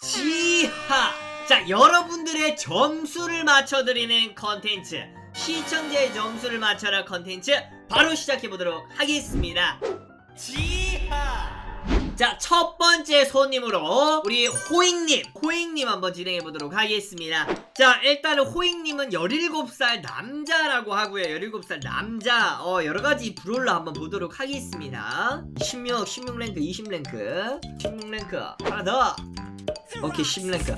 지하! 자, 여러분들의 점수를 맞춰드리는 컨텐츠. 시청자의 점수를 맞춰라 컨텐츠. 바로 시작해보도록 하겠습니다. 지하! 자, 첫 번째 손님으로 우리 호잉님, 호잉님 한번 진행해보도록 하겠습니다. 자, 일단은 호잉님은 17살 남자라고 하고요. 17살 남자. 어, 여러가지 브롤러 한번 보도록 하겠습니다. 16, 16랭크, 20랭크. 16랭크. 하나 더. 오케이 10랭크.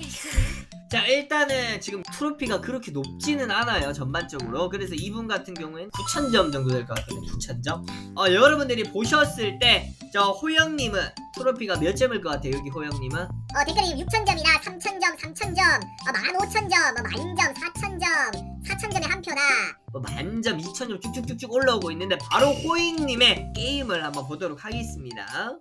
자 일단은 지금 트로피가 그렇게 높지는 않아요 전반적으로. 그래서 이분 같은 경우에는 9,000점 정도 될 것 같은데 9,000점. 어 여러분들이 보셨을 때 저 호영님은 트로피가 몇 점일 것 같아요 여기 호영님은? 어 댓글이 6,000점이나 3,000점, 3,000점, 어, 15,000점, 어, 만점, 4,000점, 4,000점에 한 표다. 뭐 만점 2,000점 쭉쭉쭉쭉 올라오고 있는데 바로 호잉님의 게임을 한번 보도록 하겠습니다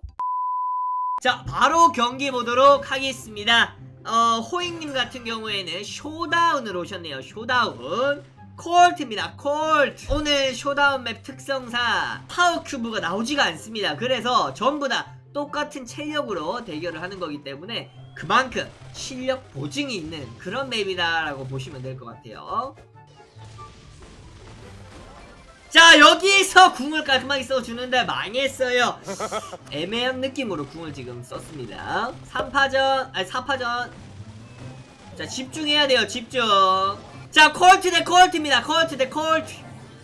자 바로 경기 보도록 하겠습니다. 어 호잉님 같은 경우에는 쇼다운으로 오셨네요. 쇼다운. 콜트입니다. 콜트. 오늘 쇼다운 맵 특성상 파워 큐브가 나오지가 않습니다. 그래서 전부 다 똑같은 체력으로 대결을 하는 거기 때문에 그만큼 실력 보증이 있는 그런 맵이다라고 보시면 될 것 같아요 자 여기서 궁을 깔끔하게 써주는데 망했어요. 애매한 느낌으로 궁을 지금 썼습니다. 3파전 아니 4파전. 자 집중해야 돼요 집중. 자 콜트 대 콜트입니다 콜트 대 콜트.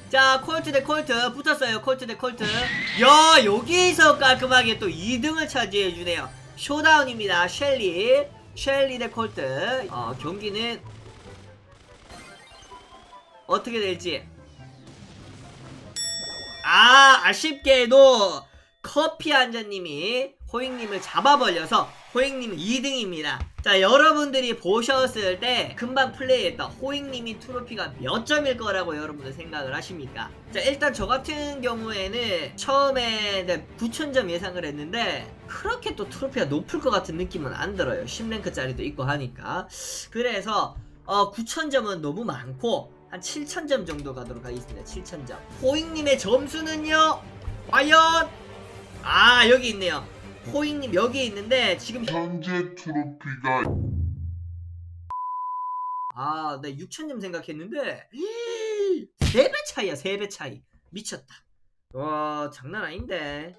자 콜트 대 콜트. 붙었어요 콜트 대 콜트. 야 여기서 깔끔하게 또 2등을 차지해 주네요. 쇼다운입니다 셸리. 셸리 대 콜트. 어 경기는 어떻게 될지 아 아쉽게도 커피 한 잔님이 호잉님을 잡아버려서 호잉님은 2등입니다. 자 여러분들이 보셨을 때 금방 플레이했던 호잉님이 트로피가 몇 점일 거라고 여러분들 생각을 하십니까? 자 일단 저 같은 경우에는 처음에 9,000점 예상을 했는데 그렇게 또 트로피가 높을 것 같은 느낌은 안 들어요. 10랭크짜리도 있고 하니까. 그래서 어 9,000점은 너무 많고 한 7,000점 정도 가도록 하겠습니다. 7,000점. 호잉님의 점수는요? 과연? 아, 여기 있네요. 호잉님 여기 있는데, 지금, 현재 트로피가 아, 네, 6,000점 생각했는데, 3배 차이야, 3배 차이. 미쳤다. 와, 장난 아닌데.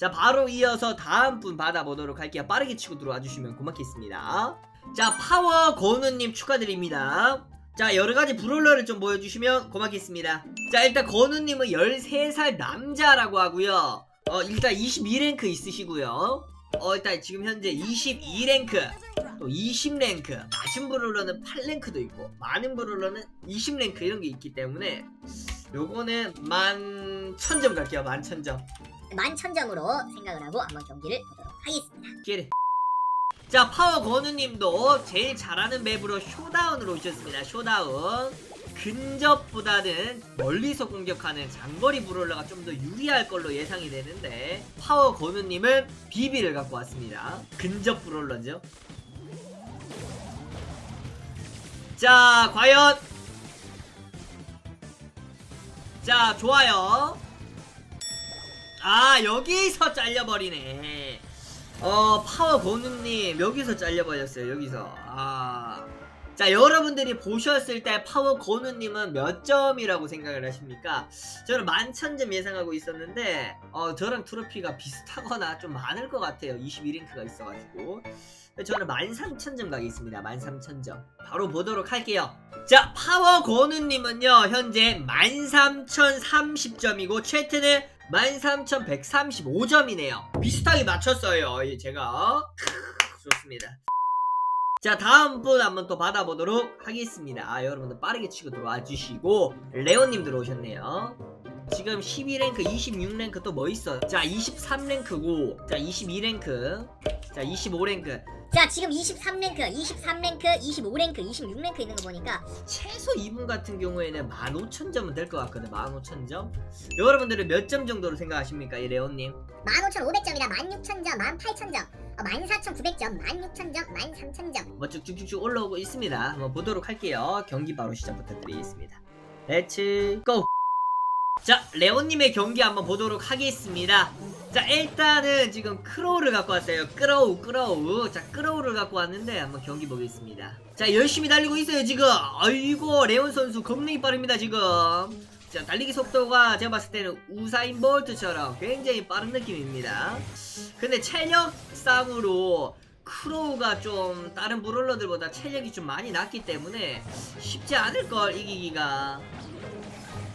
자, 바로 이어서 다음 분 받아보도록 할게요. 빠르게 치고 들어와 주시면 고맙겠습니다. 자, 파워 건우님 축하드립니다. 자, 여러가지 브롤러를 좀 보여주시면 고맙겠습니다. 자, 일단 건우님은 13살 남자라고 하고요. 어, 일단 22랭크 있으시고요. 어, 일단 지금 현재 22랭크, 또 20랭크, 낮은 브롤러는 8랭크도 있고, 많은 브롤러는 20랭크 이런 게 있기 때문에, 요거는 만 1000점 갈게요, 만 1000점. 11,000점으로 생각을 하고 한번 경기를 보도록 하겠습니다. 기회. 자 파워 건우님도 제일 잘하는 맵으로 쇼다운으로 오셨습니다. 쇼다운. 근접보다는 멀리서 공격하는 장거리 브롤러가 좀 더 유리할 걸로 예상이 되는데 파워 건우님은 비비를 갖고 왔습니다. 근접 브롤러죠. 자 과연 자 좋아요. 아 여기서 잘려버리네. 어 파워 건우님 여기서 잘려버렸어요 여기서. 아. 자 여러분들이 보셨을 때 파워 건우님은 몇 점이라고 생각을 하십니까? 저는 11,000점 예상하고 있었는데 어 저랑 트로피가 비슷하거나 좀 많을 것 같아요. 22랭크가 있어가지고. 저는 13,000점 가겠습니다 13,000점. 바로 보도록 할게요. 자 파워 건우님은요 현재 13,030점이고 채트는 13,135점이네요. 비슷하게 맞췄어요. 예, 제가. 좋습니다. 자, 다음 분 한번 또 받아보도록 하겠습니다. 아, 여러분들 빠르게 치고 들어와 주시고, 레오님 들어오셨네요. 지금 12랭크, 26랭크 또 뭐 있어? 자, 23랭크고, 자, 22랭크, 자, 25랭크. 자, 지금 23랭크, 23랭크, 25랭크, 26랭크 있는 거 보니까 최소 이분 같은 경우에는 15,000점은 될 것 같거든, 15,000점. 여러분들은 몇 점 정도로 생각하십니까, 이 레오님? 15,500점이나 16,000점, 18,000점, 어, 14,900점, 16,000점, 13,000점. 뭐 쭉쭉쭉쭉 올라오고 있습니다. 한번 보도록 할게요. 경기 바로 시작 부탁드리겠습니다. 렛츠 고! 자 레온님의 경기 한번 보도록 하겠습니다. 자 일단은 지금 크로우를 갖고 왔어요. 크로우 크로우. 자 크로우를 갖고 왔는데 한번 경기 보겠습니다. 자 열심히 달리고 있어요 지금. 아이고 레온 선수 겁나게 빠릅니다 지금. 자 달리기 속도가 제가 봤을 때는 우사인 볼트처럼 굉장히 빠른 느낌입니다. 근데 체력상으로 크로우가 좀 다른 브롤러들보다 체력이 좀 많이 낮기 때문에 쉽지 않을걸 이기기가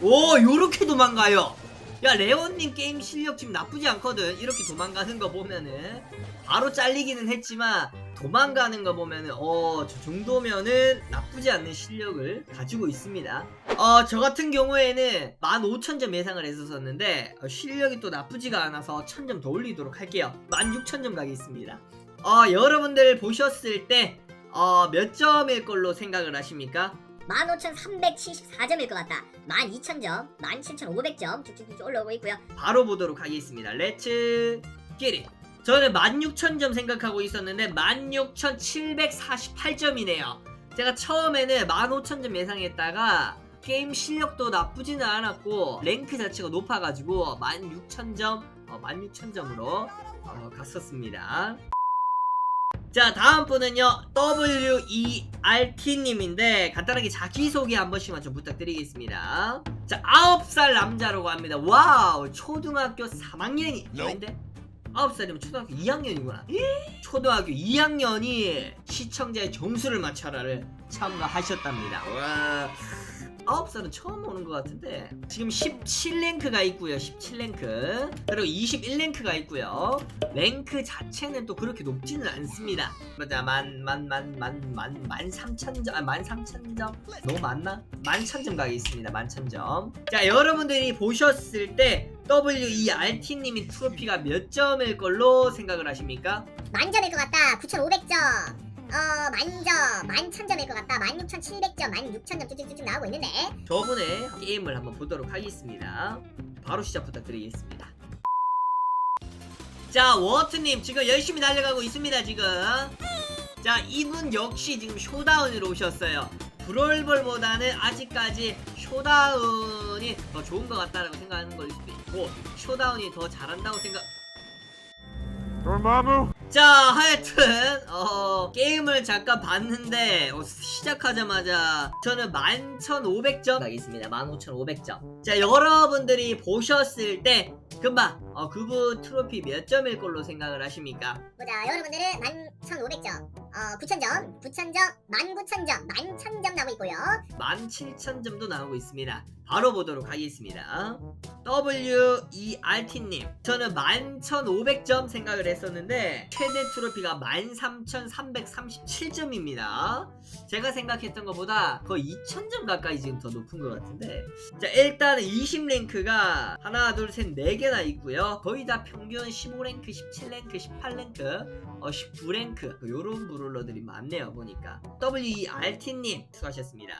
오 요렇게 도망가요? 야 레온님 게임 실력 지금 나쁘지 않거든. 이렇게 도망가는 거 보면은. 바로 잘리기는 했지만 도망가는 거 보면은 어 저 정도면은 나쁘지 않는 실력을 가지고 있습니다. 어 저 같은 경우에는 15,000점 예상을 했었었는데 어, 실력이 또 나쁘지가 않아서 1000점 더 올리도록 할게요. 16,000점 가겠습니다. 어 여러분들 보셨을 때 어, 몇 점일 걸로 생각을 하십니까? 15,374점일 것 같다. 12,000점, 17,500점 쭉쭉쭉 올라오고 있고요. 바로 보도록 하겠습니다. 렛츠 기릿. 저는 16,000점 생각하고 있었는데 16,748점이네요. 제가 처음에는 15,000점 예상했다가 게임 실력도 나쁘지는 않았고 랭크 자체가 높아가지고 16,000점, 어, 16,000점으로 어, 갔었습니다. 자 다음 분은요 WERT님인데 간단하게 자기소개 한 번씩만 좀 부탁드리겠습니다. 자 9살 남자라고 합니다. 와우 초등학교 3학년이 아닌데? 9살이면 초등학교 2학년이구나. 초등학교 2학년이 시청자의 점수를 맞춰라를 참가하셨답니다. 와 9살은 처음 오는 것 같은데 지금 17랭크가 있고요 17랭크 그리고 21랭크가 있고요 랭크 자체는 또 그렇게 높지는 않습니다 맞아 만만 만 만 만 만 3천점 아 만 3천점 너무 많나? 만 천점 가겠습니다 만 천점 자 여러분들이 보셨을 때 WERT님이 트로피가 몇 점일 걸로 생각을 하십니까? 만점일 것 같다. 9,500점. 어, 만점, 만천점일 것 같다. 16,700점, 16,000점 쭉쭉쭉 나오고 있는데. 저번에 게임을 한번 보도록 하겠습니다. 바로 시작 부탁드리겠습니다. 자, 워트님 지금 열심히 달려가고 있습니다, 지금. 자, 이분 역시 지금 쇼다운으로 오셨어요. 브롤볼보다는 아직까지 쇼다운이 더 좋은 것 같다라고 생각하는 걸 수도 있고, 쇼다운이 더 잘한다고 생각, dormammu, 자 하여튼 어 게임을 잠깐 봤는데 어, 시작하자마자 저는 11,500점 가겠습니다. 15,500점. 자 여러분들이 보셨을 때 금방 어 그분 트로피 몇 점일 걸로 생각을 하십니까? 보자, 여러분들은 11,500점, 어, 9,000점, 9,000점, 19,000점, 11,000점 나오고 있고요. 17,000점도 나오고 있습니다. 바로 보도록 하겠습니다. WERT님 저는 11,500점 생각을 했었는데 최대 트로피가 13,337점입니다 제가 생각했던 것보다 거의 2,000점 가까이 지금 더 높은 것 같은데. 자 일단은 20랭크가 하나 둘 셋 네 개나 있고요. 거의 다 평균 15랭크 17랭크 18랭크 어 19랭크 요런 브롤러들이 많네요 보니까. WERT님 수고하셨습니다.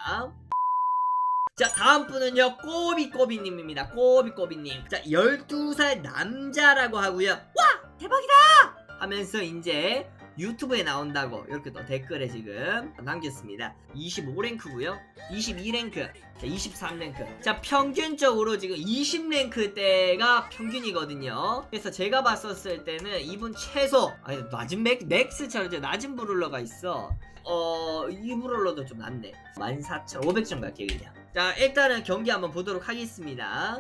자 다음 분은요 꼬비꼬비님입니다. 꼬비꼬비님. 자 12살 남자라고 하고요. 와 대박이다! 하면서 이제 유튜브에 나온다고 이렇게 또 댓글에 지금 남겼습니다. 25랭크고요. 22랭크. 자 23랭크. 자 평균적으로 지금 20랭크 대가 평균이거든요. 그래서 제가 봤었을 때는 이분 최소 아니 낮은 맥, 맥스처럼 이제 낮은 브롤러가 있어. 어 이 브롤러도 좀 낮네. 14,500점 갈게요 그냥. 자 일단은 경기 한번 보도록 하겠습니다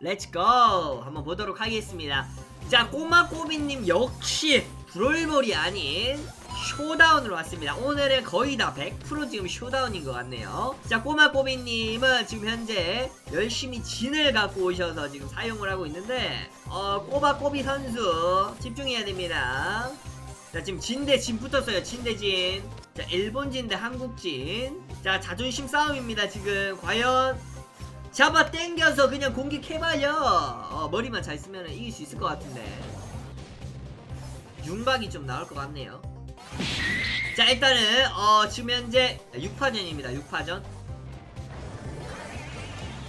렛츠고 한번 보도록 하겠습니다. 자 꼬마꼬비님 역시 브롤볼이 아닌 쇼다운으로 왔습니다. 오늘은 거의 다 100% 지금 쇼다운인 것 같네요. 자 꼬마꼬비님은 지금 현재 열심히 진을 갖고 오셔서 지금 사용을 하고 있는데 어 꼬마꼬비 선수 집중해야 됩니다. 자 지금 진대 진 붙었어요. 진대 진자 일본 진대 한국 진자 자존심 싸움입니다 지금. 과연 잡아 당겨서 그냥 공격해봐요. 어, 머리만 잘 쓰면 이길 수 있을 것 같은데. 윤박이 좀 나올 것 같네요. 자 일단은 어 지금 현재 6파전입니다. 6파전.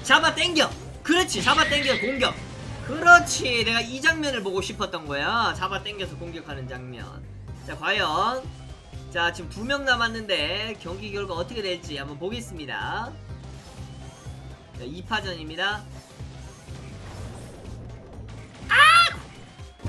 잡아 당겨. 그렇지 잡아 당겨 공격. 그렇지 내가 이 장면을 보고 싶었던 거야. 잡아 당겨서 공격하는 장면. 자 과연 자 지금 두 명 남았는데 경기 결과 어떻게 될지 한번 보겠습니다 자, 2파전입니다. 아!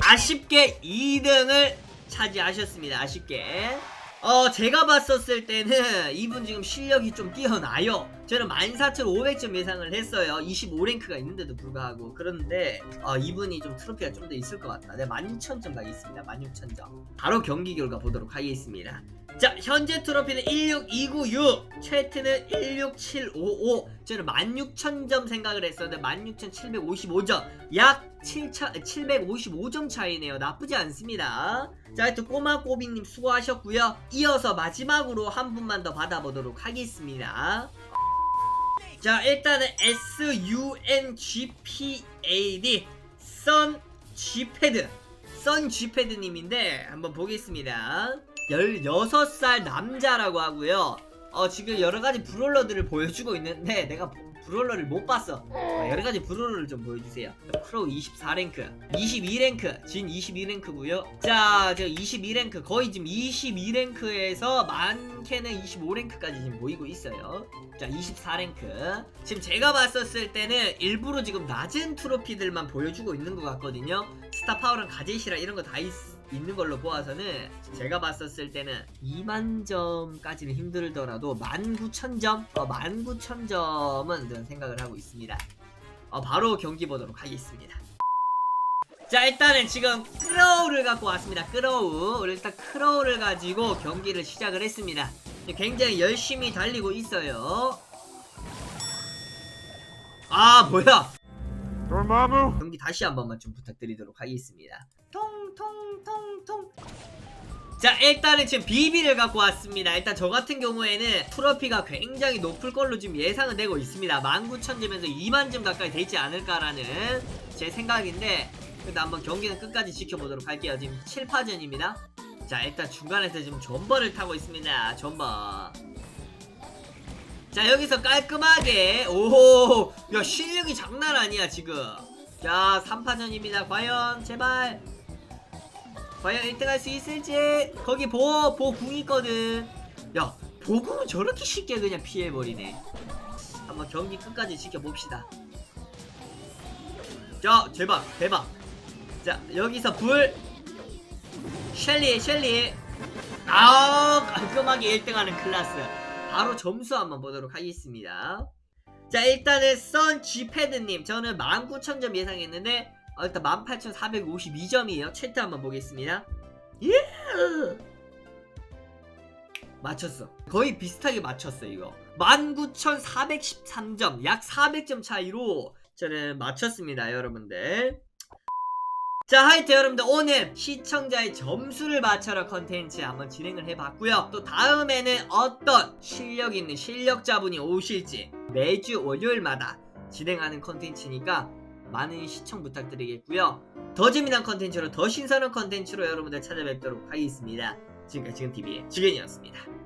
아쉽게 2등을 차지하셨습니다. 아쉽게. 어, 제가 봤었을 때는 이분 지금 실력이 좀 뛰어나요. 저는 14,500점 예상을 했어요. 25랭크가 있는데도 불구하고. 그런데, 어, 이분이 좀 트로피가 좀 더 있을 것 같다. 네, 16,000점 가겠습니다. 16,000점. 바로 경기 결과 보도록 하겠습니다. 자, 현재 트로피는 16296, 채트는 16755. 저는 16,000점 생각을 했었는데 16,755점. 약 7차, 755점 차이네요. 나쁘지 않습니다. 자, 하여튼 꼬마 꼬비님 수고하셨고요. 이어서 마지막으로 한 분만 더 받아보도록 하겠습니다. 자, 일단은 SUNGPAD 선 G패드 선 G패드님인데 한번 보겠습니다. 16살 남자라고 하고요. 어, 지금 여러가지 브롤러들을 보여주고 있는데 내가 브- 브롤러를 못 봤어. 어, 여러가지 브롤러를 좀 보여주세요. 크로우 24랭크, 22랭크, 진 22랭크고요. 자, 저 22랭크 거의 지금 22랭크에서 많게는 25랭크까지 지금 모이고 있어요. 자, 24랭크. 지금 제가 봤었을 때는 일부러 지금 낮은 트로피들만 보여주고 있는 것 같거든요. 스타 파워랑 가젯이랑 이런 거 다 있 는 걸로 보아서는 제가 봤었을 때는 2만 점까지는 힘들더라도 19,000점? 어, 19,000점은 저는 생각을 하고 있습니다. 어, 바로 경기 보도록 하겠습니다. 자 일단은 지금 크로우를 갖고 왔습니다. 크로우. 일단 크로우를 가지고 경기를 시작을 했습니다. 굉장히 열심히 달리고 있어요. 아 뭐야? dormammu, 경기 다시 한 번만 좀 부탁드리도록 하겠습니다 통통통통 자 일단은 지금 비비를 갖고 왔습니다. 일단 저 같은 경우에는 트로피가 굉장히 높을 걸로 지금 예상은 되고 있습니다. 19,000점에서 2만점 가까이 되지 않을까라는 제 생각인데 일단 한번 경기는 끝까지 지켜보도록 할게요. 지금 7파전입니다. 자 일단 중간에서 지금 존버를 타고 있습니다. 존버 자 여기서 깔끔하게 오호 야 실력이 장난 아니야 지금. 자 3파전입니다 과연. 제발 과연 1등 할 수 있을지? 거기 보, 보궁 있거든. 야 보궁은 저렇게 쉽게 그냥 피해버리네. 한번 경기 끝까지 지켜봅시다. 자 제발 대박. 자 여기서 불. 셸리 셸리 아우 깔끔하게 1등하는 클라스. 바로 점수 한번 보도록 하겠습니다. 자 일단은 선 G패드님. 저는 19,000점 예상했는데 어, 일단 18,452점이에요. 채트 한번 보겠습니다. 예! 맞췄어. 거의 비슷하게 맞췄어 이거. 19,413점 약 400점 차이로 저는 맞췄습니다 여러분들. 자 하여튼 여러분들 오늘 시청자의 점수를 맞춰라 컨텐츠 한번 진행을 해봤고요. 또 다음에는 어떤 실력 있는 실력자분이 오실지 매주 월요일마다 진행하는 컨텐츠니까 많은 시청 부탁드리겠고요. 더 재미난 컨텐츠로 더 신선한 컨텐츠로 여러분들 찾아뵙도록 하겠습니다. 지금까지 지금TV의 지근이었습니다